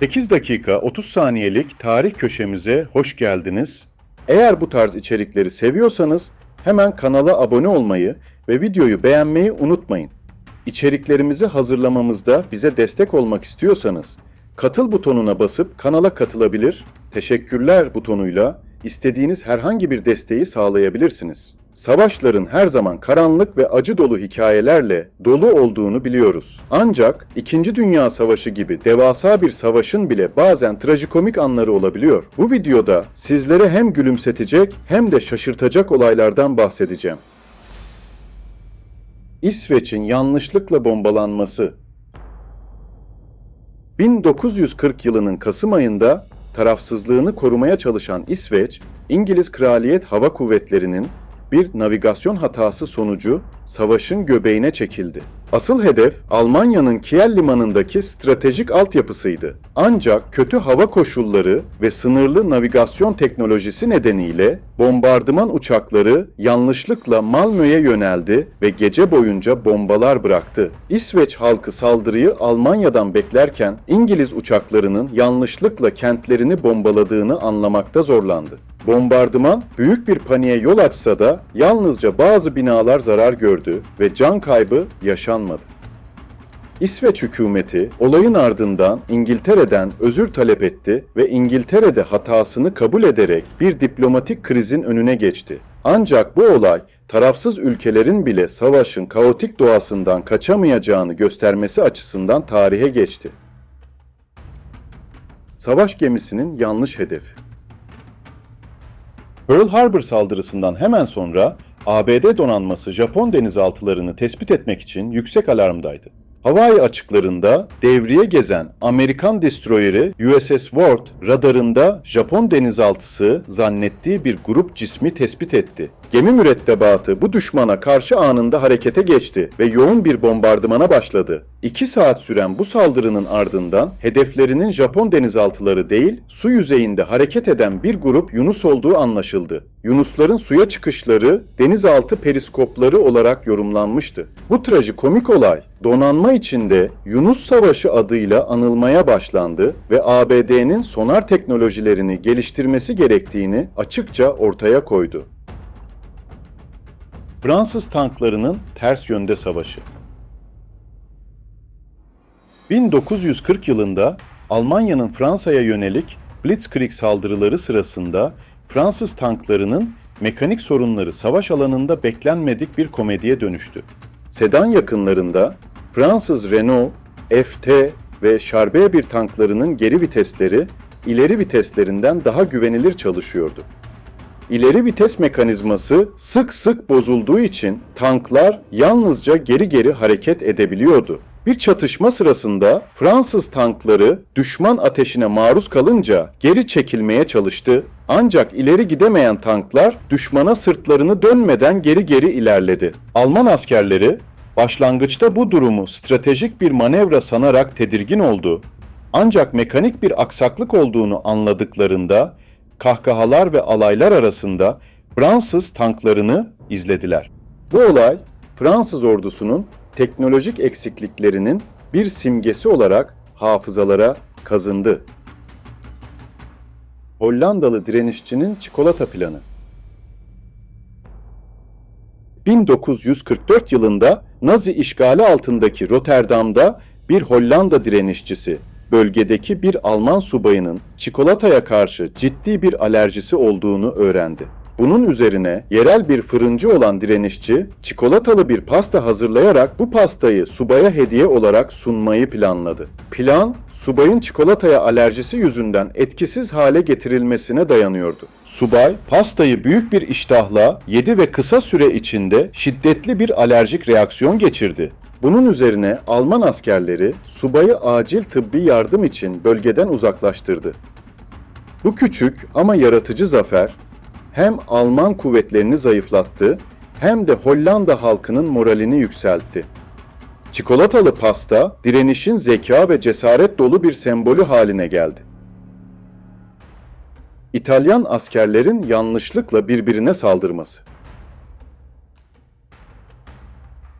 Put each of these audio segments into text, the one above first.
8 dakika 30 saniyelik tarih köşemize hoş geldiniz. Eğer bu tarz içerikleri seviyorsanız hemen kanala abone olmayı ve videoyu beğenmeyi unutmayın. İçeriklerimizi hazırlamamızda bize destek olmak istiyorsanız katıl butonuna basıp kanala katılabilir, teşekkürler butonuyla istediğiniz herhangi bir desteği sağlayabilirsiniz. Savaşların her zaman karanlık ve acı dolu hikayelerle dolu olduğunu biliyoruz. Ancak 2. Dünya Savaşı gibi devasa bir savaşın bile bazen trajikomik anları olabiliyor. Bu videoda sizlere hem gülümsetecek hem de şaşırtacak olaylardan bahsedeceğim. İsveç'in yanlışlıkla bombalanması 1940 yılının Kasım ayında tarafsızlığını korumaya çalışan İsveç, İngiliz Kraliyet Hava Kuvvetleri'nin bir navigasyon hatası sonucu savaşın göbeğine çekildi. Asıl hedef Almanya'nın Kiel limanındaki stratejik altyapısıydı. Ancak kötü hava koşulları ve sınırlı navigasyon teknolojisi nedeniyle bombardıman uçakları yanlışlıkla Malmö'ye yöneldi ve gece boyunca bombalar bıraktı. İsveç halkı saldırıyı Almanya'dan beklerken İngiliz uçaklarının yanlışlıkla kentlerini bombaladığını anlamakta zorlandı. Bombardıman büyük bir paniğe yol açsa da yalnızca bazı binalar zarar gördü ve can kaybı yaşanmadı. İsveç hükümeti olayın ardından İngiltere'den özür talep etti ve İngiltere'de hatasını kabul ederek bir diplomatik krizin önüne geçti. Ancak bu olay tarafsız ülkelerin bile savaşın kaotik doğasından kaçamayacağını göstermesi açısından tarihe geçti. Savaş gemisinin yanlış hedefi Pearl Harbor saldırısından hemen sonra ABD donanması Japon denizaltılarını tespit etmek için yüksek alarmdaydı. Hawaii açıklarında devriye gezen Amerikan destroyeri USS Ward radarında Japon denizaltısı zannettiği bir grup cismi tespit etti. Gemi mürettebatı bu düşmana karşı anında harekete geçti ve yoğun bir bombardımana başladı. İki saat süren bu saldırının ardından hedeflerinin Japon denizaltıları değil, su yüzeyinde hareket eden bir grup Yunus olduğu anlaşıldı. Yunusların suya çıkışları denizaltı periskopları olarak yorumlanmıştı. Bu trajikomik olay donanma içinde Yunus Savaşı adıyla anılmaya başlandı ve ABD'nin sonar teknolojilerini geliştirmesi gerektiğini açıkça ortaya koydu. Fransız tanklarının ters yönde savaşı 1940 yılında Almanya'nın Fransa'ya yönelik Blitzkrieg saldırıları sırasında Fransız tanklarının mekanik sorunları savaş alanında beklenmedik bir komediye dönüştü. Sedan yakınlarında Fransız Renault, FT ve Char bir tanklarının geri vitesleri ileri viteslerinden daha güvenilir çalışıyordu. İleri vites mekanizması sık sık bozulduğu için tanklar yalnızca geri geri hareket edebiliyordu. Bir çatışma sırasında Fransız tankları düşman ateşine maruz kalınca geri çekilmeye çalıştı. Ancak ileri gidemeyen tanklar düşmana sırtlarını dönmeden geri geri ilerledi. Alman askerleri başlangıçta bu durumu stratejik bir manevra sanarak tedirgin oldu. Ancak mekanik bir aksaklık olduğunu anladıklarında kahkahalar ve alaylar arasında Fransız tanklarını izlediler. Bu olay Fransız ordusunun teknolojik eksikliklerinin bir simgesi olarak hafızalara kazındı. Hollandalı direnişçinin çikolata planı 1944 yılında Nazi işgali altındaki Rotterdam'da bir Hollanda direnişçisi bölgedeki bir Alman subayının çikolataya karşı ciddi bir alerjisi olduğunu öğrendi. Bunun üzerine yerel bir fırıncı olan direnişçi çikolatalı bir pasta hazırlayarak bu pastayı subaya hediye olarak sunmayı planladı. Plan subayın çikolataya alerjisi yüzünden etkisiz hale getirilmesine dayanıyordu. Subay pastayı büyük bir iştahla yedi ve kısa süre içinde şiddetli bir alerjik reaksiyon geçirdi. Bunun üzerine Alman askerleri subayı acil tıbbi yardım için bölgeden uzaklaştırdı. Bu küçük ama yaratıcı zafer hem Alman kuvvetlerini zayıflattı hem de Hollanda halkının moralini yükseltti. Çikolatalı pasta direnişin zeka ve cesaret dolu bir sembolü haline geldi. İtalyan askerlerin yanlışlıkla birbirine saldırması.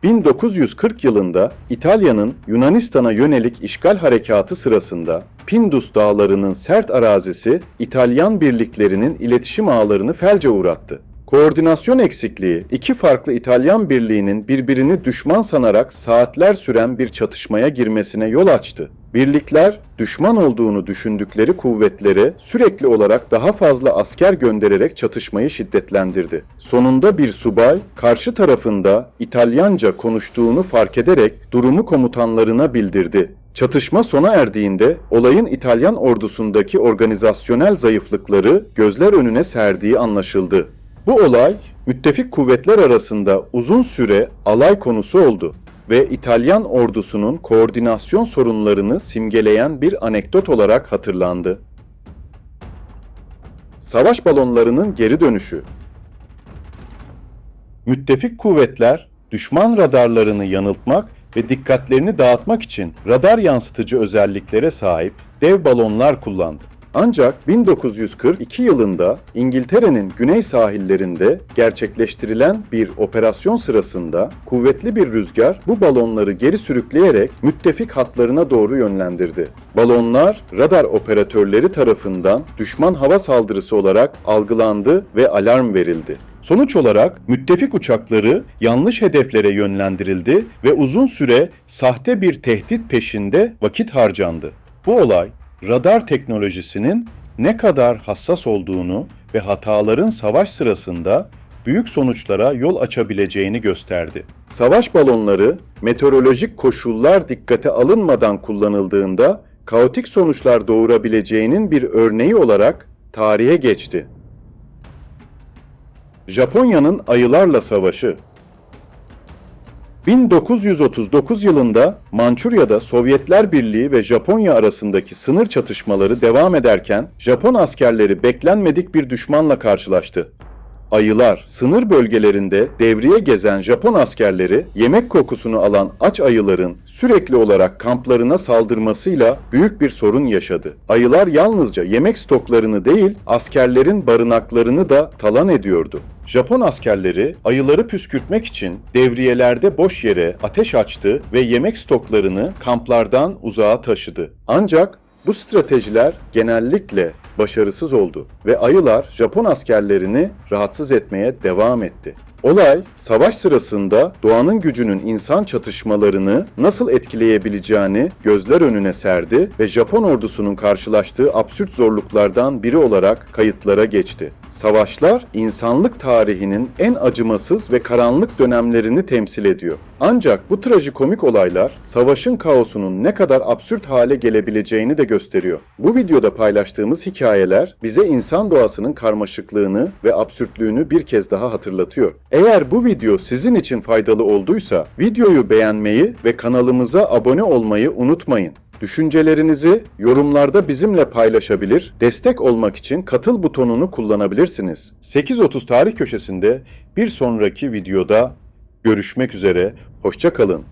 1940 yılında İtalya'nın Yunanistan'a yönelik işgal harekatı sırasında Pindus dağlarının sert arazisi İtalyan birliklerinin iletişim ağlarını felce uğrattı. Koordinasyon eksikliği iki farklı İtalyan birliğinin birbirini düşman sanarak saatler süren bir çatışmaya girmesine yol açtı. Birlikler düşman olduğunu düşündükleri kuvvetlere sürekli olarak daha fazla asker göndererek çatışmayı şiddetlendirdi. Sonunda bir subay karşı tarafında İtalyanca konuştuğunu fark ederek durumu komutanlarına bildirdi. Çatışma sona erdiğinde olayın İtalyan ordusundaki organizasyonel zayıflıkları gözler önüne serdiği anlaşıldı. Bu olay müttefik kuvvetler arasında uzun süre alay konusu oldu ve İtalyan ordusunun koordinasyon sorunlarını simgeleyen bir anekdot olarak hatırlandı. Savaş balonlarının geri dönüşü Müttefik kuvvetler düşman radarlarını yanıltmak ve dikkatlerini dağıtmak için radar yansıtıcı özelliklere sahip dev balonlar kullandı. Ancak 1942 yılında İngiltere'nin güney sahillerinde gerçekleştirilen bir operasyon sırasında kuvvetli bir rüzgar bu balonları geri sürükleyerek müttefik hatlarına doğru yönlendirdi. Balonlar radar operatörleri tarafından düşman hava saldırısı olarak algılandı ve alarm verildi. Sonuç olarak müttefik uçakları yanlış hedeflere yönlendirildi ve uzun süre sahte bir tehdit peşinde vakit harcandı. Bu olay radar teknolojisinin ne kadar hassas olduğunu ve hataların savaş sırasında büyük sonuçlara yol açabileceğini gösterdi. Savaş balonları meteorolojik koşullar dikkate alınmadan kullanıldığında kaotik sonuçlar doğurabileceğinin bir örneği olarak tarihe geçti. Japonya'nın ayılarla savaşı 1939 yılında Mançurya'da Sovyetler Birliği ve Japonya arasındaki sınır çatışmaları devam ederken Japon askerleri beklenmedik bir düşmanla karşılaştı. Ayılar sınır bölgelerinde devriye gezen Japon askerleri yemek kokusunu alan aç ayıların sürekli olarak kamplarına saldırmasıyla büyük bir sorun yaşadı. Ayılar yalnızca yemek stoklarını değil askerlerin barınaklarını da talan ediyordu. Japon askerleri ayıları püskürtmek için devriyelerde boş yere ateş açtı ve yemek stoklarını kamplardan uzağa taşıdı. Ancak bu stratejiler genellikle başarısız oldu ve ayılar Japon askerlerini rahatsız etmeye devam etti. Olay, savaş sırasında doğanın gücünün insan çatışmalarını nasıl etkileyebileceğini gözler önüne serdi ve Japon ordusunun karşılaştığı absürt zorluklardan biri olarak kayıtlara geçti. Savaşlar, insanlık tarihinin en acımasız ve karanlık dönemlerini temsil ediyor. Ancak bu trajikomik olaylar, savaşın kaosunun ne kadar absürt hale gelebileceğini de gösteriyor. Bu videoda paylaştığımız hikayeler bize insan doğasının karmaşıklığını ve absürtlüğünü bir kez daha hatırlatıyor. Eğer bu video sizin için faydalı olduysa videoyu beğenmeyi ve kanalımıza abone olmayı unutmayın. Düşüncelerinizi yorumlarda bizimle paylaşabilir, destek olmak için katıl butonunu kullanabilirsiniz. 8.30 tarih köşesinde bir sonraki videoda görüşmek üzere, hoşça kalın.